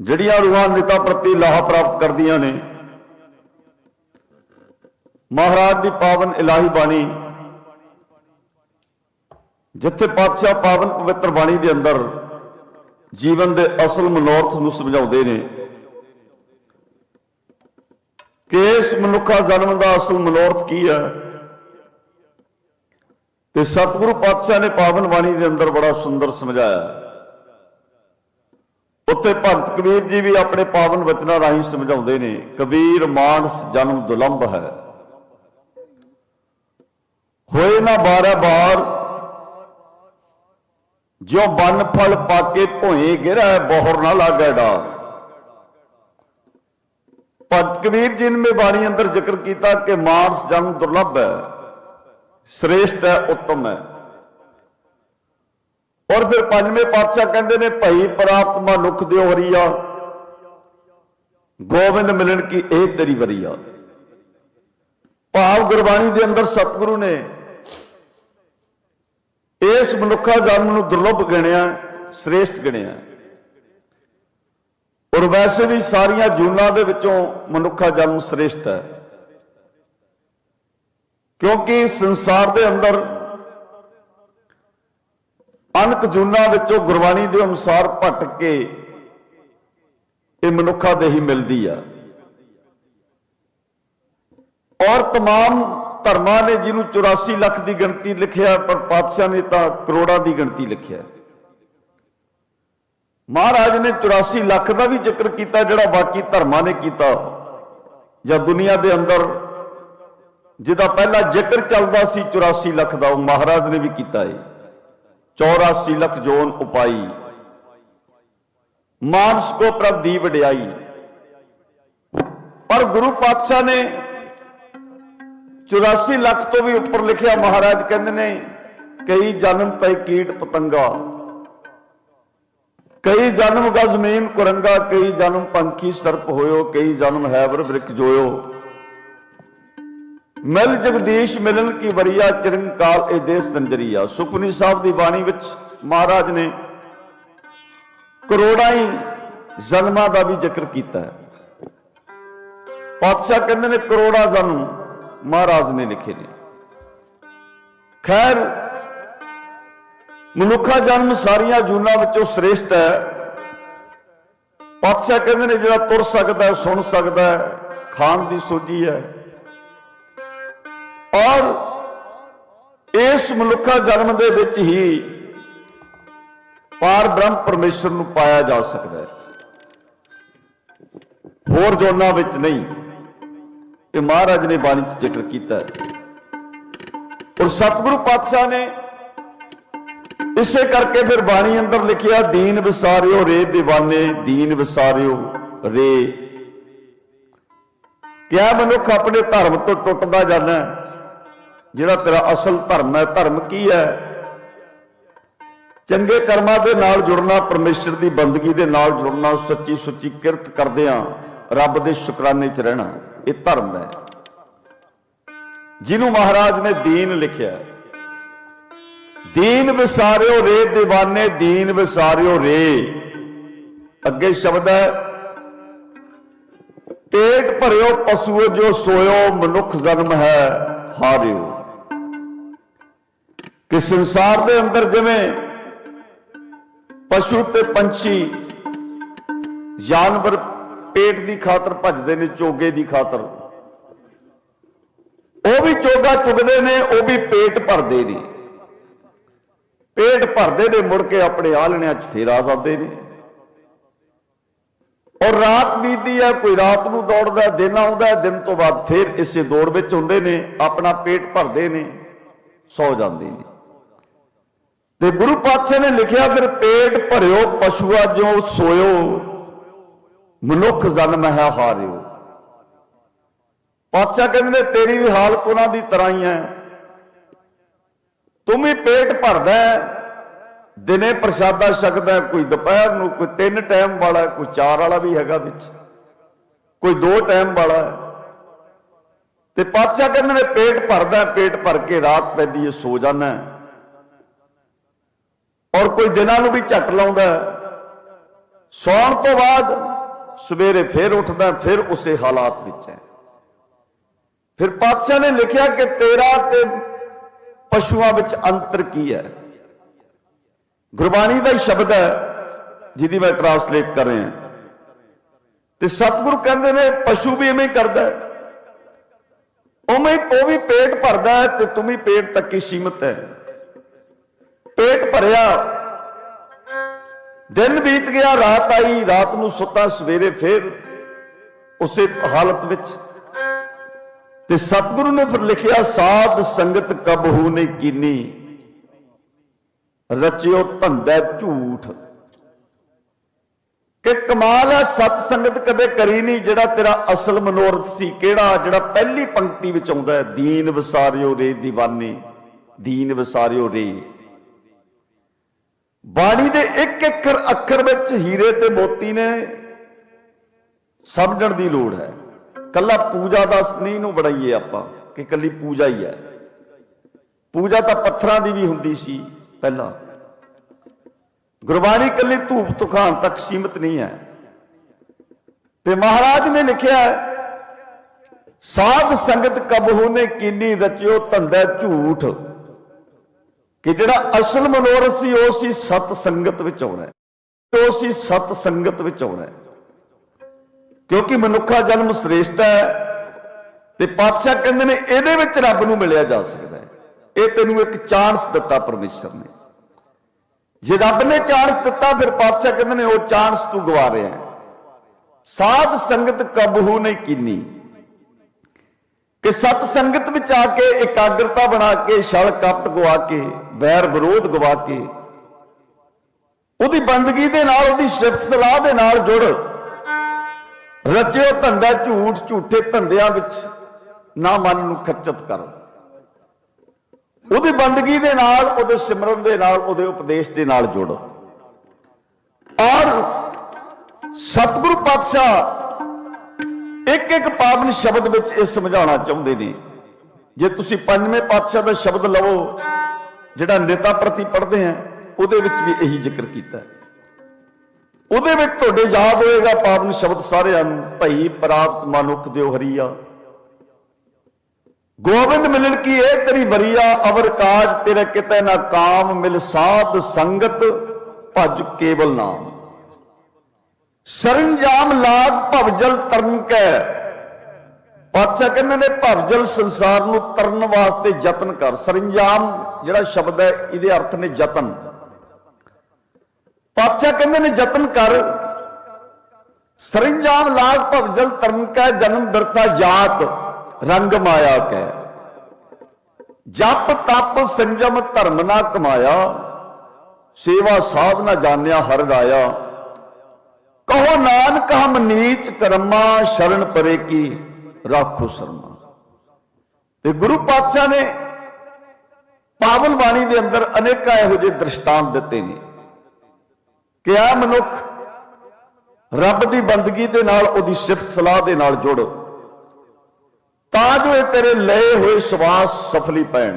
ਜਿਹੜੀਆਂ ਰੂਹਾਂ ਰੂਹਾਨੀਤਾ ਪ੍ਰਤੀ ਲਾਹਾ ਪ੍ਰਾਪਤ ਕਰਦੀਆਂ ਨੇ, ਮਹਾਰਾਜ ਦੀ ਪਾਵਨ ਇਲਾਹੀ ਬਾਣੀ, ਜਿੱਥੇ ਪਾਤਸ਼ਾਹ ਪਾਵਨ ਪਵਿੱਤਰ ਬਾਣੀ ਦੇ ਅੰਦਰ ਜੀਵਨ ਦੇ ਅਸਲ ਮਨੋਰਥ ਨੂੰ ਸਮਝਾਉਂਦੇ ਨੇ, ਕਿ ਇਸ ਮਨੁੱਖਾ ਜਨਮ ਦਾ ਅਸਲ ਮਨੋਰਥ ਕੀ ਹੈ? ਤੇ ਸਤਿਗੁਰੂ ਪਾਤਸ਼ਾਹ ਨੇ ਪਾਵਨ ਬਾਣੀ ਦੇ ਅੰਦਰ ਬੜਾ ਸੁੰਦਰ ਸਮਝਾਇਆ। ਉੱਥੇ ਭਗਤ ਕਬੀਰ ਜੀ ਵੀ ਆਪਣੇ ਪਾਵਨ ਵਚਨਾਂ ਰਾਹੀਂ ਸਮਝਾਉਂਦੇ ਨੇ, ਕਬੀਰ ਮਾਨਸ ਜਨਮ ਦੁਲੰਭ ਹੈ। ਹੋਏ ਨਾ ਬਾਰਾ ਬਾਰ ਜੋ ਬਨ ਫਲ ਪਾਕੇ ਭੋਏ ਗਿਰੈ, ਬੋਹਰ ਨਾ ਲਾਗੈ ਡਾਰ। ਭਗਤ ਕਬੀਰ ਜੀ ਨੇ ਬਾਣੀ ਅੰਦਰ ਜ਼ਿਕਰ ਕੀਤਾ ਕਿ ਮਾਨਸ ਜਨਮ ਦੁਰਲੱਭ ਹੈ, ਸ੍ਰੇਸ਼ਟ ਹੈ, ਉੱਤਮ ਹੈ। ਔਰ ਫਿਰ ਪੰਜਵੇਂ ਪਾਤਸ਼ਾਹ ਕਹਿੰਦੇ ਨੇ, ਭਈ ਪ੍ਰਾਪਤ ਮਨੁੱਖ ਦਿਓ ਹਰੀਆ। ਗੋਬਿੰਦ ਮਿਲਣ ਕੀ ਇਹ ਤੇਰੀ ਵਰੀਆ। ਭਾਵ ਗੁਰਬਾਣੀ ਦੇ ਅੰਦਰ ਸਤਿਗੁਰੂ ਨੇ ਇਸ ਮਨੁੱਖਾ ਜਨਮ ਨੂੰ ਦੁਰਲਭ ਗਿਣਿਆ, ਸ੍ਰੇਸ਼ਟ ਗਿਣਿਆ। ਔਰ ਵੈਸੇ ਵੀ ਸਾਰੀਆਂ ਜੂਨਾਂ ਦੇ ਵਿੱਚੋਂ ਮਨੁੱਖਾ ਜਨਮ ਸ੍ਰੇਸ਼ਟ ਹੈ। ਕਿਉਂਕਿ ਸੰਸਾਰ ਦੇ ਅੰਦਰ ਅਨਕ ਜੂਨਾਂ ਵਿੱਚੋਂ ਗੁਰਬਾਣੀ ਦੇ ਅਨੁਸਾਰ ਭਟਕ ਕੇ ਇਹ ਮਨੁੱਖਾ ਦੇਹੀ ਮਿਲਦੀ ਆ ਔਰ तमाम ਧਰਮਾਂ ਨੇ ਜਿਹਨੂੰ 84 ਲੱਖ ਦੀ ਗਿਣਤੀ ਲਿਖਿਆ ਪਰ ਪਾਤਸ਼ਾਹ ਨੇ ਤਾਂ ਕਰੋੜਾਂ ਦੀ ਗਿਣਤੀ ਲਿਖਿਆ ਮਹਾਰਾਜ ਨੇ 84 ਲੱਖ ਦਾ ਵੀ ਜ਼ਿਕਰ ਕੀਤਾ ਜਿਹੜਾ ਬਾਕੀ ਧਰਮਾਂ ਨੇ ਕੀਤਾ ਜਾਂ ਦੁਨੀਆ ਦੇ ਅੰਦਰ ਜਿਹਦਾ ਪਹਿਲਾ ਜ਼ਿਕਰ ਚੱਲਦਾ ਸੀ 84 ਲੱਖ ਦਾ ਉਹ ਮਹਾਰਾਜ ਨੇ ਵੀ ਕੀਤਾ ਹੈ 84 ਲੱਖ ਜੋਨ ਉਪਾਈ। ਮਾਨਸ ਕੋ ਪ੍ਰਭ ਦੀ ਵਡਿਆਈ। ਪਰ ਗੁਰੂ ਪਾਤਸ਼ਾਹ ਨੇ 84 ਲੱਖ ਤੋਂ ਵੀ ਉੱਪਰ ਲਿਖਿਆ ਮਹਾਰਾਜ ਕਹਿੰਦੇ ਨੇ, ਕਈ ਜਨਮ ਪੈ ਕੀਟ ਪਤੰਗਾ। ਕਈ ਜਨਮ ਗਾ ਜ਼ਮੀਨ ਕੁਰੰਗਾ, ਕਈ ਜਨਮ ਪੰਖੀ ਸਰਪ ਹੋਇਓ, ਕਈ ਜਨਮ ਹੈਵਰ ਬ੍ਰਿਕ ਜੋਇਓ। ਮਿਲ ਜਗਦੀਸ਼ ਮਿਲਨ ਕੀ ਵਰੀਆ ਚਿਰੰਗ ਕਾਲ ਇਹ ਦੇਸ ਤੰਜਰੀਆ ਸੁਖਨੀ ਸਾਹਿਬ ਦੀ ਬਾਣੀ ਵਿੱਚ ਮਹਾਰਾਜ ਨੇ ਕਰੋੜਾਂ ਹੀ ਜ਼ਲਮਾਂ ਦਾ ਵੀ ਜ਼ਿਕਰ ਕੀਤਾ ਹੈ। ਪਾਤਸ਼ਾਹ ਕਹਿੰਦੇ ਨੇ ਕਰੋੜਾਂ ਜਨਮ ਮਹਾਰਾਜ ਨੇ ਲਿਖੇ ਨੇ। ਖੈਰ ਮਨੁੱਖਾ ਜਨਮ ਸਾਰੀਆਂ ਜੂਨਾਂ ਵਿੱਚੋਂ ਸ੍ਰੇਸ਼ਟ ਹੈ। ਪਾਤਸ਼ਾਹ ਕਹਿੰਦੇ ਨੇ ਜਿਹੜਾ ਤੁਰ ਸਕਦਾ ਸੁਣ ਸਕਦਾ ਹੈ, ਖਾਣ ਦੀ ਸੋਝੀ ਹੈ। ਔਰ ਇਸ ਮਨੁੱਖਾ ਜਨਮ ਦੇ ਵਿੱਚ ਹੀ ਪਾਰ ਬ੍ਰਹਮ ਪਰਮੇਸ਼ਰ ਨੂੰ ਪਾਇਆ ਜਾ ਸਕਦਾ ਹੈ। ਹੋਰ ਜੋਨਾਂ ਵਿੱਚ ਨਹੀਂ। ਇਹ ਮਹਾਰਾਜ ਨੇ ਬਾਣੀ 'ਚ ਜ਼ਿਕਰ ਕੀਤਾ ਹੈ। ਔਰ ਸਤਿਗੁਰੂ ਪਾਤਸ਼ਾਹ ਨੇ ਇਸੇ ਕਰਕੇ ਫਿਰ ਬਾਣੀ ਅੰਦਰ ਲਿਖਿਆ, ਦੀਨ ਵਿਸਾਰਿਓ ਰੇ دیਵਾਨੇ ਦੀਨ ਵਿਸਾਰਿਓ ਰੇ। ਕਿਆ ਮਨੁੱਖ ਆਪਣੇ ਧਰਮ ਤੋਂ ਟੁੱਟਦਾ ਜਾਂਦਾ ਹੈ? ਜਿਹੜਾ ਤੇਰਾ ਅਸਲ ਧਰਮ ਹੈ, ਧਰਮ ਕੀ ਹੈ? ਚੰਗੇ ਕਰਮਾਂ ਦੇ ਨਾਲ ਜੁੜਨਾ, ਪਰਮੇਸ਼ਰ ਦੀ ਬੰਦਗੀ ਦੇ ਨਾਲ ਜੁੜਨਾ ਸੱਚੀ ਸੁੱਚੀ ਕਿਰਤ ਕਰਦਿਆਂ ਰੱਬ ਦੇ ਸ਼ੁਕਰਾਨੇ 'ਚ ਰਹਿਣਾ, ਇਹ ਧਰਮ ਹੈ। ਜਿਹਨੂੰ ਮਹਾਰਾਜ ਨੇ ਦੀਨ ਲਿਖਿਆ ਦੀਨ ਵਿਸਾਰਿਓ ਰੇ دیਵਾਨੇ ਦੀਨ ਵਿਸਾਰਿਓ ਰੇ। ਅੱਗੇ ਸ਼ਬਦ ਹੈ, ਪੇਟ ਭਰਿਓ ਪਸੂ ਜੋ ਸੋਇਓ, ਮਨੁੱਖ ਜਨਮ ਹੈ ਹਾਰਿਓ। ਕਿ ਸੰਸਾਰ ਦੇ ਅੰਦਰ ਜਿਵੇਂ ਪਸ਼ੂ ਤੇ ਪੰਛੀ ਜਾਨਵਰ ਪੇਟ ਦੀ ਖਾਤਰ ਭੱਜਦੇ ਨੇ, ਚੋਗੇ ਦੀ ਖਾਤਰ। ਉਹ ਵੀ ਚੋਗਾ ਚੁਗਦੇ ਨੇ, ਉਹ ਵੀ ਪੇਟ ਭਰਦੇ ਨੇ। ਪੇਟ ਭਰਦੇ ਨੇ, ਮੁੜ ਕੇ ਆਪਣੇ ਆਲਣਿਆਂ 'ਚ ਫੇਰ ਆ ਜਾਂਦੇ ਨੇ। ਔਰ ਰਾਤ ਬੀਤਦੀ ਹੈ, ਕੋਈ ਰਾਤ ਨੂੰ ਦੌੜਦਾ ਦਿਨ ਆਉਂਦਾ ਦਿਨ ਤੋਂ ਬਾਅਦ ਫੇਰ ਇਸੇ ਦੌੜ ਵਿੱਚ ਹੁੰਦੇ ਨੇ, ਆਪਣਾ ਪੇਟ ਭਰਦੇ ਨੇ, ਸੌ ਜਾਂਦੇ ਨੇ। ਤੇ ਗੁਰੂ ਪਾਤਸ਼ਾਹ ਨੇ ਲਿਖਿਆ ਫਿਰ ਪੇਟ ਭਰਿਓ, ਪਸ਼ੂਆ ਜਿਉ ਸੋਇਓ, ਮਨੁੱਖ ਜਨਮ ਹੈ ਹਾਰਿਓ। ਪਾਤਸ਼ਾਹ ਕਹਿੰਦੇ ਨੇ, ਤੇਰੀ ਵੀ ਹਾਲਤ ਉਹਨਾਂ ਦੀ ਤਰ੍ਹਾਂ ਹੀ ਹੈ। ਤੂੰ ਵੀ ਪੇਟ ਭਰਦਾ ਦਿਨੇ ਪ੍ਰਸ਼ਾਦਾ ਛਕਦਾ ਕੋਈ ਦੁਪਹਿਰ ਨੂੰ ਕੋਈ ਤਿੰਨ ਟਾਈਮ ਵਾਲਾ ਕੋਈ ਚਾਰ ਵਾਲਾ ਵੀ ਹੈਗਾ ਵਿੱਚ, ਕੋਈ ਦੋ ਟਾਈਮ ਵਾਲਾ ਤੇ ਪਾਤਸ਼ਾਹ ਕਹਿੰਦੇ ਨੇ, ਪੇਟ ਭਰਦਾ ਪੇਟ ਭਰ ਕੇ ਰਾਤ ਪੈਂਦੀ ਹੈ, ਸੋ ਜਾਂਦਾ ਔਰ ਕੋਈ ਦਿਨਾਂ ਨੂੰ ਵੀ ਝੱਟ ਲਾਉਂਦਾ ਹੈ। ਸੌਣ ਤੋਂ ਬਾਅਦ ਸਵੇਰੇ ਫੇਰ ਉੱਠਦਾ, ਫਿਰ ਉਸੇ ਹਾਲਾਤ ਵਿੱਚ ਹੈ। ਫਿਰ ਪਾਤਸ਼ਾਹ ਨੇ ਲਿਖਿਆ ਕਿ ਤੇਰਾ ਤੇ ਪਸ਼ੂਆਂ ਵਿੱਚ ਅੰਤਰ ਕੀ ਹੈ? ਗੁਰਬਾਣੀ ਦਾ ਹੀ ਸ਼ਬਦ ਹੈ, ਜਿਹਦੀ ਮੈਂ ਟਰਾਂਸਲੇਟ ਕਰ ਰਿਹਾ। ਤੇ ਸਤਿਗੁਰੂ ਕਹਿੰਦੇ ਨੇ, ਪਸ਼ੂ ਵੀ ਐਵੇਂ ਕਰਦਾ ਉਵੇਂ ਹੀ ਉਹ ਵੀ ਪੇਟ ਭਰਦਾ ਹੈ ਤੇ ਤੂੰ ਵੀ ਪੇਟ ਤੱਕ ਹੀ ਸੀਮਤ ਹੈ। ਪੇਟ ਭਰਿਆ। ਦਿਨ ਬੀਤ ਗਿਆ, ਰਾਤ ਆਈ, ਰਾਤ ਨੂੰ ਸੁੱਤਾ, ਸਵੇਰੇ ਫੇਰ ਉਸੇ ਹਾਲਤ ਵਿੱਚ। ਤੇ ਸਤਿਗੁਰੂ ਨੇ ਫਿਰ ਲਿਖਿਆ, ਸਾਧ ਸੰਗਤ ਕਬਹੂ ਨੇ ਕੀਨੀ? ਰਚਿਓ ਧੰਦਾ ਝੂਠ। ਕਿ ਕਮਾਲ ਹੈ, ਸਤ ਸੰਗਤ ਕਦੇ ਕਰੀ ਨਹੀਂ ਜਿਹੜਾ ਤੇਰਾ ਅਸਲ ਮਨੋਰਥ ਸੀ ਕਿਹੜਾ? ਜਿਹੜਾ ਪਹਿਲੀ ਪੰਕਤੀ ਵਿੱਚ ਆਉਂਦਾ ਹੈ, ਦੀਨ ਵਿਸਾਰਿਓ ਰੇ دیਵਾਨੇ ਦੀਨ ਵਿਸਾਰਿਓ ਰੇ। ਬਾਣੀ ਦੇ ਇੱਕ ਇੱਕ ਅੱਖਰ ਵਿੱਚ ਹੀਰੇ ਤੇ ਮੋਤੀ ਨੇ ਸਮਝਣ ਦੀ ਲੋੜ ਹੈ। ਕੱਲਾ ਪੂਜਾ ਦਾ ਨਹੀਂ ਨੂੰ ਬਣਾਈਏ ਆਪਾਂ ਕਿ ਕੱਲੀ ਪੂਜਾ ਹੀ ਹੈ। ਪੂਜਾ ਤਾਂ ਪੱਥਰਾਂ ਦੀ ਵੀ ਹੁੰਦੀ ਸੀ ਪਹਿਲਾਂ। ਗੁਰਬਾਣੀ ਕੱਲੀ ਧੂਪ ਤੁਖਾਨ ਤੱਕ ਸੀਮਿਤ ਨਹੀਂ ਹੈ। ਤੇ ਮਹਾਰਾਜ ਨੇ ਲਿਖਿਆ ਸਾਧ ਸੰਗਤ ਕਬਹੂ ਨੇ ਕੀਨੀ ਰਚਿਓ ਧੰਦਾ ਝੂਠ। ਕਿ ਜਿਹੜਾ ਅਸਲ ਮਨੋਰਥ ਸੀ, ਉਹ ਸੀ ਸਤ ਸੰਗਤ ਵਿੱਚ ਆਉਣਾ ਉਹ ਸੀ ਸਤ ਸੰਗਤ ਵਿੱਚ ਆਉਣਾ ਕਿਉਂਕਿ ਮਨੁੱਖਾ ਜਨਮ ਸ੍ਰੇਸ਼ਟ ਹੈ ਤੇ ਪਾਤਸ਼ਾਹ ਕਹਿੰਦੇ ਨੇ, ਇਹਦੇ ਵਿੱਚ ਰੱਬ ਨੂੰ ਮਿਲਿਆ ਜਾ ਸਕਦਾ ਹੈ। ਇਹ ਤੈਨੂੰ ਇੱਕ ਚਾਂਸ ਦਿੱਤਾ ਪਰਮੇਸ਼ਰ ਨੇ। ਜੇ ਰੱਬ ਨੇ ਚਾਂਸ ਦਿੱਤਾ, ਫਿਰ ਪਾਤਸ਼ਾਹ ਕਹਿੰਦੇ ਨੇ, ਉਹ ਚਾਂਸ ਤੂੰ ਗਵਾ ਰਿਹਾ ਹੈ। ਸਾਧ ਸੰਗਤ ਕਬਹੂ ਨਹੀਂ ਕੀਨੀ। ਕਿ ਸਤ ਸੰਗਤ ਵਿੱਚ ਆ ਕੇ ਇਕਾਗਰਤਾ ਬਣਾ ਕੇ, ਛਲ ਕਪਟ ਗਵਾ ਕੇ, ਵੈਰ ਵਿਰੋਧ ਗਵਾ ਕੇ, ਉਹਦੀ ਬੰਦਗੀ ਦੇ ਨਾਲ, ਉਹਦੀ ਸਿਫਤ ਸਲਾਹ ਦੇ ਨਾਲ ਜੁੜ। ਰਚਿਓ ਧੰਦਾ ਝੂਠ, ਝੂਠੇ ਧੰਦਿਆਂ ਵਿੱਚ ਨਾ ਮਨ ਨੂੰ ਖੱਚਤ ਕਰੋ। ਉਹਦੀ ਬੰਦਗੀ ਦੇ ਨਾਲ, ਉਹਦੇ ਸਿਮਰਨ ਦੇ ਨਾਲ, ਉਹਦੇ ਉਪਦੇਸ਼ ਦੇ ਨਾਲ ਜੁੜੋ। ਔਰ ਸਤਿਗੁਰੂ ਪਾਤਸ਼ਾਹ ਇੱਕ ਪਾਵਨ ਸ਼ਬਦ ਵਿੱਚ ਇਹ ਸਮਝਾਉਣਾ ਚਾਹੁੰਦੇ ਨੇ। ਜੇ ਤੁਸੀਂ ਪੰਜਵੇਂ ਪਾਤਸ਼ਾਹ ਦਾ ਸ਼ਬਦ ਲਵੋ, ਜਿਹੜਾ ਨੇਤਾ ਪ੍ਰਤੀ ਪੜ੍ਹਦੇ ਆ, ਉਹਦੇ ਵਿੱਚ ਵੀ ਇਹੀ ਜ਼ਿਕਰ ਕੀਤਾ। ਉਹਦੇ ਵਿੱਚ ਤੁਹਾਡੇ ਯਾਦ ਹੋਏਗਾ ਪਾਵਨ ਸ਼ਬਦ ਸਾਰਿਆਂ ਨੂੰ, ਭਈ ਪ੍ਰਾਪਤ ਮਨੁੱਖ ਦਿਓ ਹਰੀਆ। ਗੋਬਿੰਦ ਮਿਲਣ ਕੀ ਇਹ ਤੇਰੀ ਵਰੀਆ, ਅਵਰ ਕਾਜ ਤੇਰੇ ਕਿਤੇ ਨਾ ਕਾਮ, ਮਿਲ ਸਾਧ ਸੰਗਤ, ਭਜ ਕੇਵਲ ਨਾਮ। ਸਰੰਜਾਮ ਲਾਗ ਭਵਜਲ ਤਰਨ ਕੈ ਪਾਤਸ਼ਾਹ ਕਹਿੰਦੇ ਨੇ ਭਵਜਲ ਸੰਸਾਰ ਨੂੰ ਤਰਨ ਵਾਸਤੇ ਯਤਨ ਕਰ। ਸਰੰਜਾਮ ਜਿਹੜਾ ਸ਼ਬਦ ਹੈ, ਇਹਦੇ ਅਰਥ ਨੇ ਯਤਨ। ਪਾਤਸ਼ਾਹ ਕਹਿੰਦੇ ਨੇ, ਯਤਨ ਕਰ। ਸਰੰਜਾਮ ਲਾਗ ਭਵਜਲ ਤਰਨ ਕੈ, ਜਨਮ ਬਿਰਤਾ ਜਾਤ, ਰੰਗ ਮਾਇਆ ਕੈ। ਜਪ ਤਪ ਸੰਜਮ ਧਰਮ ਨਾ ਕਮਾਇਆ, ਸੇਵਾ ਸਾਧ ਨਾ ਜਾਣਿਆ ਹਰ ਰਾਇਆ। ਕਹੋ ਨਾਨਕ ਹਮ ਨੀਚ ਕਰਮਾ, ਸ਼ਰਨ ਪਰੇ ਕੀ ਰਾਖੋ ਸਰਮਾ। ਤੇ ਗੁਰੂ ਪਾਤਸ਼ਾਹ ਨੇ ਪਾਵਨ ਬਾਣੀ ਦੇ ਅੰਦਰ ਅਨੇਕਾਂ ਇਹੋ ਜਿਹੇ ਦ੍ਰਿਸ਼ਟਾਂਤ ਦਿੱਤੇ ਨੇ ਕਿ ਆ ਮਨੁੱਖ ਰੱਬ ਦੀ ਬੰਦਗੀ ਦੇ ਨਾਲ, ਉਹਦੀ ਸਿਫਤ ਸਲਾਹ ਦੇ ਨਾਲ ਜੁੜ। ਤਾਂ ਜੋ ਇਹ ਤੇਰੇ ਲਏ ਹੋਏ ਸਵਾਸ ਸਫਲੀ ਪੈਣ।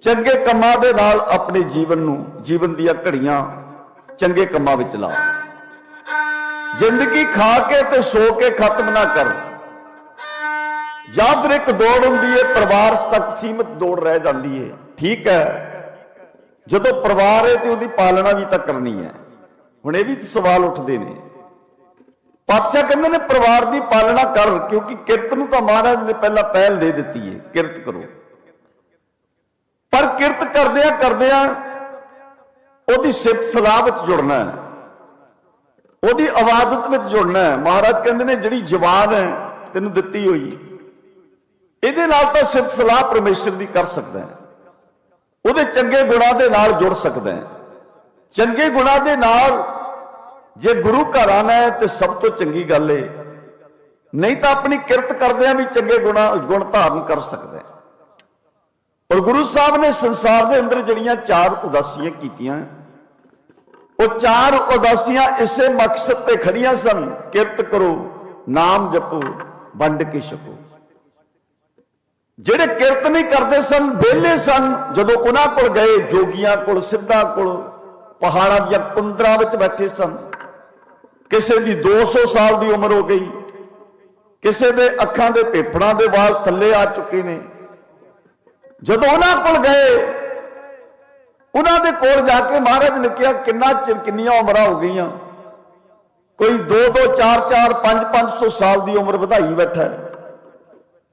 ਚੰਗੇ ਕੰਮਾਂ ਦੇ ਨਾਲ ਆਪਣੇ ਜੀਵਨ ਨੂੰ, ਜੀਵਨ ਦੀਆਂ ਘੜੀਆਂ ਚੰਗੇ ਕੰਮਾਂ ਵਿੱਚ ਲਾ। ਜ਼ਿੰਦਗੀ ਖਾ ਕੇ ਤੇ ਸੋ ਕੇ ਖਤਮ ਨਾ ਕਰ। ਜਾਂ ਫਿਰ ਇੱਕ ਦੌੜ ਹੁੰਦੀ ਹੈ ਪਰਿਵਾਰ ਤੱਕ ਸੀਮਿਤ ਦੌੜ ਰਹਿ ਜਾਂਦੀ ਹੈ ਠੀਕ ਹੈ ਜਦੋਂ ਪਰਿਵਾਰ ਹੈ ਤੇ ਉਹਦੀ ਪਾਲਣਾ ਵੀ ਤਾਂ ਕਰਨੀ ਹੈ ਹੁਣ ਇਹ ਵੀ ਸਵਾਲ ਉੱਠਦੇ ਨੇ ਪਾਤਸ਼ਾਹ ਕਹਿੰਦੇ ਨੇ ਪਰਿਵਾਰ ਦੀ ਪਾਲਣਾ ਕਰ ਕਿਉਂਕਿ ਕਿਰਤ ਨੂੰ ਤਾਂ ਮਹਾਰਾਜ ਨੇ ਪਹਿਲਾਂ ਪਹਿਲ ਦੇ ਦਿੱਤੀ ਹੈ ਕਿਰਤ ਕਰੋ ਪਰ ਕਿਰਤ ਕਰਦਿਆਂ ਕਰਦਿਆਂ ਉਹਦੀ ਸਿਫਤ ਸਲਾਹ ਵਿੱਚ ਜੁੜਨਾ ਹੈ ਉਹਦੀ ਇਬਾਦਤ ਵਿੱਚ ਜੁੜਨਾ ਹੈ ਮਹਾਰਾਜ ਕਹਿੰਦੇ ਨੇ ਜਿਹੜੀ ਜਬਾਨ ਹੈ ਤੈਨੂੰ ਦਿੱਤੀ ਹੋਈ ਇਹਦੇ ਨਾਲ ਤਾਂ ਸਿਰਫ ਸਲਾਹ ਪਰਮੇਸ਼ਰ ਦੀ ਕਰ ਸਕਦਾ ਹੈ। ਉਹਦੇ ਚੰਗੇ ਗੁਣਾਂ ਦੇ ਨਾਲ ਜੁੜ ਸਕਦਾ ਹੈ। ਚੰਗੇ ਗੁਣਾਂ ਦੇ ਨਾਲ ਜੇ ਗੁਰੂ ਘਰ ਆਣਾ ਹੈ ਤੇ ਸਭ ਤੋਂ ਚੰਗੀ ਗੱਲ ਏ ਨਹੀਂ ਤਾਂ ਆਪਣੀ ਕਿਰਤ ਕਰਦਿਆਂ ਵੀ ਚੰਗੇ ਗੁਣਾ, ਗੁਣ ਧਾਰਨ ਕਰ ਸਕਦਾ ਹੈ। ਔਰ ਗੁਰੂ ਸਾਹਿਬ ਨੇ ਸੰਸਾਰ ਦੇ ਅੰਦਰ ਜਿਹੜੀਆਂ ਚਾਰ ਉਦਾਸੀਆਂ ਕੀਤੀਆਂ, ਉਹ ਚਾਰ ਉਦਾਸੀਆਂ ਇਸੇ ਮਕਸਦ ਤੇ ਖੜੀਆਂ ਸਨ। ਕਿਰਤ ਕਰੋ, ਨਾਮ ਜਪੋ, ਵੰਡ ਕੇ ਛਕੋ। ਜਿਹੜੇ ਕਿਰਤ ਨਹੀਂ ਕਰਦੇ ਸਨ, ਵਿਹਲੇ ਸਨ, ਜਦੋਂ ਉਹਨਾਂ ਕੋਲ ਗਏ, ਜੋਗੀਆਂ ਕੋਲ, ਸਿੱਧਾਂ ਕੋਲ, ਪਹਾੜਾਂ ਦੀਆਂ ਕੁੰਦਰਾਂ ਵਿੱਚ ਬੈਠੇ ਸਨ। ਕਿਸੇ ਦੀ 200 ਸਾਲ ਦੀ ਉਮਰ ਹੋ ਗਈ। ਕਿਸੇ ਦੇ ਅੱਖਾਂ ਦੇ ਪੇਪੜਾਂ ਦੇ ਵਾਲ ਥੱਲੇ ਆ ਚੁੱਕੇ ਨੇ। ਜਦੋਂ ਉਹਨਾਂ ਕੋਲ ਗਏ, ਉਹਨਾਂ ਦੇ ਕੋਲ ਜਾ ਕੇ ਮਹਾਰਾਜ ਨੇ ਕਿਹਾ, ਕਿੰਨਾ ਚਿਰ, ਕਿੰਨੀਆਂ ਉਮਰਾਂ ਹੋ ਗਈਆਂ? ਕੋਈ 2 2 4 4 5 500 ਸਾਲ ਦੀ ਉਮਰ ਵਧਾਈ ਬੈਠਾ ਹੈ।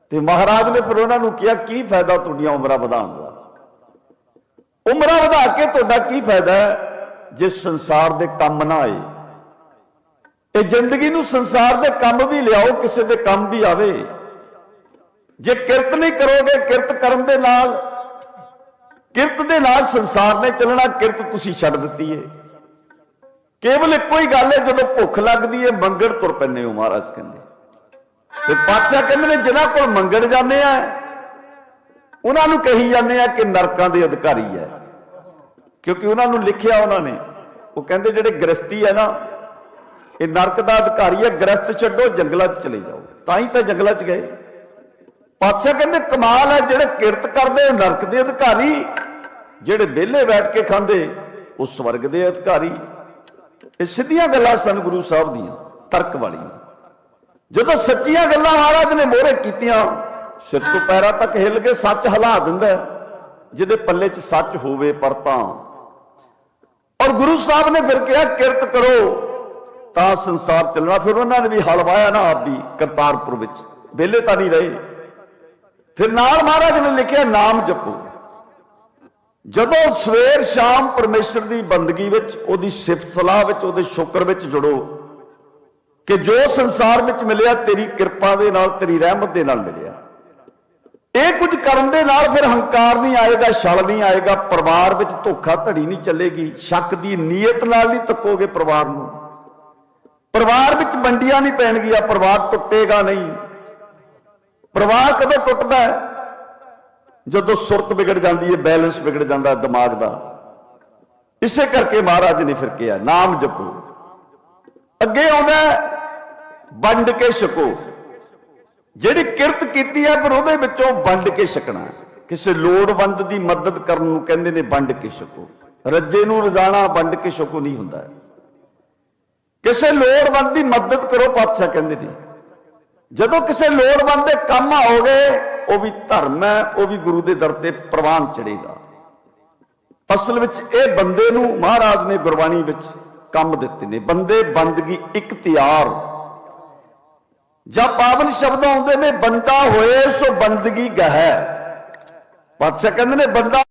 ਤੇ ਮਹਾਰਾਜ ਨੇ ਫਿਰ ਉਹਨਾਂ ਨੂੰ ਕਿਹਾ, ਕੀ ਫਾਇਦਾ ਤੁਹਾਡੀਆਂ ਉਮਰਾਂ ਵਧਾਉਣ ਦਾ? ਉਮਰਾਂ ਵਧਾ ਕੇ ਤੁਹਾਡਾ ਕੀ ਫਾਇਦਾ ਹੈ? ਜੇ ਸੰਸਾਰ ਦੇ ਕੰਮ ਨਾ ਆਏ। ਇਹ ਜ਼ਿੰਦਗੀ ਨੂੰ ਸੰਸਾਰ ਦੇ ਕੰਮ ਵੀ ਲਿਆਓ, ਕਿਸੇ ਦੇ ਕੰਮ ਵੀ ਆਵੇ। ਜੇ ਕਿਰਤ ਨਹੀਂ ਕਰੋਗੇ, ਕਿਰਤ ਕਰਨ ਦੇ ਨਾਲ, ਕਿਰਤ ਦੇ ਨਾਲ ਸੰਸਾਰ ਨੇ ਚੱਲਣਾ, ਕਿਰਤ ਤੁਸੀਂ ਛੱਡ ਦਿੱਤੀ ਏ। ਕੇਵਲ ਇੱਕੋ ਹੀ ਗੱਲ ਹੈ ਜਦੋਂ ਭੁੱਖ ਲੱਗਦੀ ਏ ਮੰਗਣ ਤੁਰ ਪੈਂਦੇ ਹੋ ਮਹਾਰਾਜ ਕਹਿੰਦੇ। ਤੇ ਬਾਦਸ਼ਾਹ ਕਹਿੰਦੇ ਨੇ, ਜਿਨ੍ਹਾਂ ਕੋਲ ਮੰਗਣ ਜਾਂਦੇ ਆ, ਉਹਨਾਂ ਨੂੰ ਕਹੀ ਜਾਂਦੇ ਆ ਕਿ ਨਰਕਾਂ ਦੇ ਅਧਿਕਾਰੀ ਹੈ ਕਿਉਂਕਿ ਉਹਨਾਂ ਨੂੰ ਲਿਖਿਆ ਉਹਨਾਂ ਨੇ। ਉਹ ਕਹਿੰਦੇ, ਜਿਹੜੇ ਗ੍ਰਸਤੀ ਹੈ ਨਾ, ਇਹ ਨਰਕ ਦਾ ਅਧਿਕਾਰੀ ਹੈ ਗ੍ਰਸਤ ਛੱਡੋ, ਜੰਗਲਾਂ 'ਚ ਚਲੇ ਜਾਓ। ਤਾਂ ਹੀ ਤਾਂ ਜੰਗਲਾਂ 'ਚ ਗਏ। ਪਾਤਸ਼ਾਹ ਕਹਿੰਦੇ, ਕਮਾਲ ਹੈ ਜਿਹੜੇ ਕਿਰਤ ਕਰਦੇ ਉਹ ਨਰਕ ਦੇ ਅਧਿਕਾਰੀ, ਜਿਹੜੇ ਵਿਹਲੇ ਬੈਠ ਕੇ ਖਾਂਦੇ, ਉਹ ਸਵਰਗ ਦੇ ਅਧਿਕਾਰੀ। ਇਹ ਸਿੱਧੀਆਂ ਗੱਲਾਂ ਸਨ ਗੁਰੂ ਸਾਹਿਬ ਦੀਆਂ, ਤਰਕ ਵਾਲੀਆਂ। ਜਦੋਂ ਸੱਚੀਆਂ ਗੱਲਾਂ ਮਹਾਰਾਜ ਨੇ ਮੋਹਰੇ ਕੀਤੀਆਂ ਸਿਰ ਤੋਂ ਪੈਰਾਂ ਤੱਕ ਹਿੱਲ ਕੇ ਸੱਚ ਹਿਲਾ ਦਿੰਦਾ। ਜਿਹਦੇ ਪੱਲੇ 'ਚ ਸੱਚ ਹੋਵੇ ਪਰ ਤਾਂ। ਔਰ ਗੁਰੂ ਸਾਹਿਬ ਨੇ ਫਿਰ ਕਿਹਾ ਕਿਰਤ ਕਰੋ ਤਾਂ ਸੰਸਾਰ ਚੱਲਣਾ। ਫਿਰ ਉਹਨਾਂ ਨੇ ਵੀ ਹਲ ਵਾਇਆ ਨਾ ਆਪ ਵੀ ਕਰਤਾਰਪੁਰ ਵਿੱਚ। ਵਿਹਲੇ ਤਾਂ ਨਹੀਂ ਰਹੇ। ਫਿਰ ਨਾਲ ਮਹਾਰਾਜ ਨੇ ਲਿਖਿਆ ਨਾਮ ਜਪੋ। ਜਦੋਂ ਸਵੇਰ ਸ਼ਾਮ ਪਰਮੇਸ਼ਰ ਦੀ ਬੰਦਗੀ ਵਿੱਚ ਉਹਦੀ ਸਿਫਤ ਸਲਾਹ ਵਿੱਚ ਉਹਦੇ ਸ਼ੁਕਰ ਵਿੱਚ ਜੁੜੋ। ਕਿ ਜੋ ਸੰਸਾਰ ਵਿੱਚ ਮਿਲਿਆ, ਤੇਰੀ ਕਿਰਪਾ ਦੇ ਨਾਲ, ਤੇਰੀ ਰਹਿਮਤ ਦੇ ਨਾਲ ਮਿਲਿਆ। ਇਹ ਕੁਝ ਕਰਨ ਦੇ ਨਾਲ ਫਿਰ ਹੰਕਾਰ ਨਹੀਂ ਆਏਗਾ, ਛਲ ਨਹੀਂ ਆਏਗਾ, ਪਰਿਵਾਰ ਵਿੱਚ ਧੋਖਾ ਧੜੀ ਨਹੀਂ ਚੱਲੇਗੀ, ਸ਼ੱਕ ਦੀ ਨੀਅਤ ਨਾਲ ਨਹੀਂ ਤੱਕੋਗੇ ਪਰਿਵਾਰ ਨੂੰ। ਪਰਿਵਾਰ ਵਿੱਚ ਵੰਡੀਆਂ ਨਹੀਂ ਪੈਣਗੀਆਂ, ਪਰਿਵਾਰ ਟੁੱਟੇਗਾ ਨਹੀਂ। ਪਰਿਵਾਰ ਕਦੋਂ ਟੁੱਟਦਾ ਹੈ? ਜਦੋਂ ਸੁਰਤ ਵਿਗੜ ਜਾਂਦੀ ਹੈ, ਬੈਲੈਂਸ ਵਿਗੜ ਜਾਂਦਾ ਦਿਮਾਗ ਦਾ। ਇਸੇ ਕਰਕੇ ਮਹਾਰਾਜ ਨੇ ਫਿਰ ਕਿਹਾ, ਨਾਮ ਜਪੋ। ਅੱਗੇ ਆਉਂਦਾ ਵੰਡ ਕੇ ਛਕੋ। ਜਿਹੜੀ ਕਿਰਤ ਕੀਤੀ ਹੈ ਪਰ ਉਹਦੇ ਵਿੱਚੋਂ ਵੰਡ ਕੇ ਛਕਣਾ। ਕਿਸੇ ਲੋੜਵੰਦ ਦੀ ਮਦਦ ਕਰਨ ਨੂੰ ਕਹਿੰਦੇ ਨੇ ਵੰਡ ਕੇ ਛਕੋ। ਰੱਜੇ ਨੂੰ ਰਜ਼ਾਣਾ ਵੰਡ ਕੇ ਛਕੋ ਨਹੀਂ ਹੁੰਦਾ। ਕਿਸੇ ਲੋੜਵੰਦ ਦੀ ਮਦਦ ਕਰੋ, ਪਾਤਸ਼ਾਹ ਕਹਿੰਦੇ ਨੇ। ਜਦੋਂ ਕਿਸੇ ਲੋੜਵੰਦ ਦੇ ਕੰਮ ਆਓਗੇ ਉਹ ਵੀ ਧਰਮ ਹੈ, ਉਹ ਵੀ ਗੁਰੂ ਦੇ ਦਰ ਤੇ ਪ੍ਰਵਾਨ ਚੜੇਗਾ ਅਸਲ ਵਿੱਚ ਇਹ ਬੰਦੇ ਨੂੰ ਮਹਾਰਾਜ ਨੇ ਗੁਰਬਾਣੀ ਵਿੱਚ ਕੰਮ ਦਿੱਤੇ ਨੇ। ਬੰਦੇ ਬੰਦਗੀ ਇਖਤਿਆਰ ਜਾਂ ਪਾਵਨ ਸ਼ਬਦ ਆਉਂਦੇ ਨੇ ਬੰਦਾ ਹੋਏ ਸੋ ਬੰਦਗੀ ਗਹਿ। ਪਾਤਸ਼ਾਹ ਕਹਿੰਦੇ ਨੇ ਬੰਦਾ